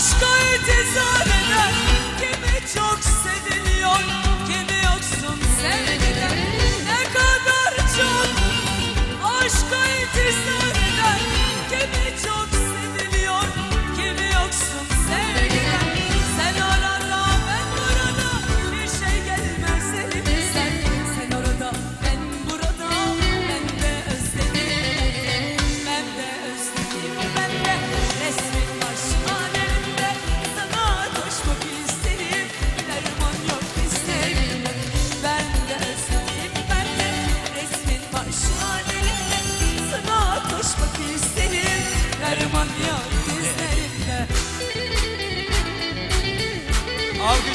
Aşka intizar eden çok seviliyor Kimi yoksun sen?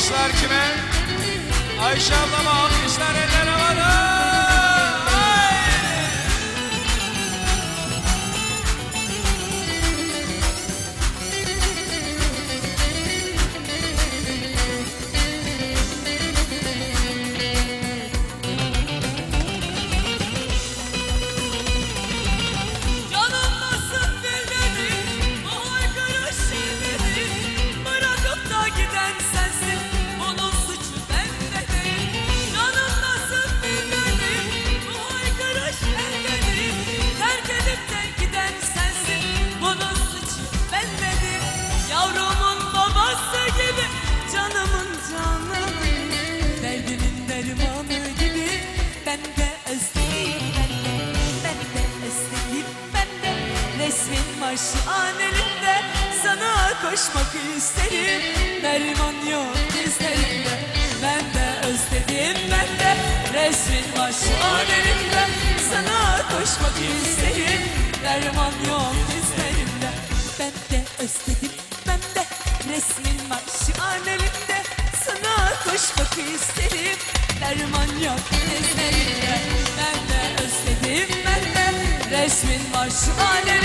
Alkışlar kime? Ayşe ablama alkışlar eller havada. Resmin var şu an elimde Sana koşmak isterim. Derman yok dizlerimde Ben de özledim ben de Resmin var şu an elimde Sana koşmak isterim. Derman yok dizlerimde Ben de özledim ben de Resmin var şu an elimde Sana koşmak isterim. Derman yok dizlerimde Ben de özledim ben de Resmin var şu an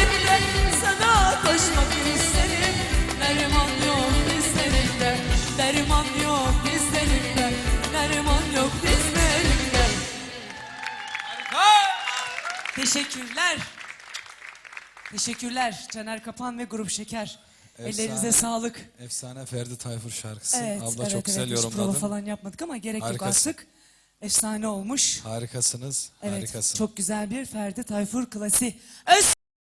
Teşekkürler. Teşekkürler Caner Kapan ve Grup Şeker. Efsane. Ellerinize sağlık. Efsane Ferdi Tayfur şarkısı. Evet, Abla evet, çok güzel evet. Hiç prova yorumladın. falan yapmadık ama gerek Harikasın. yok artık. Efsane olmuş. Harikasınız. Evet, Harikasın. çok güzel bir Ferdi Tayfur klasiği. Öz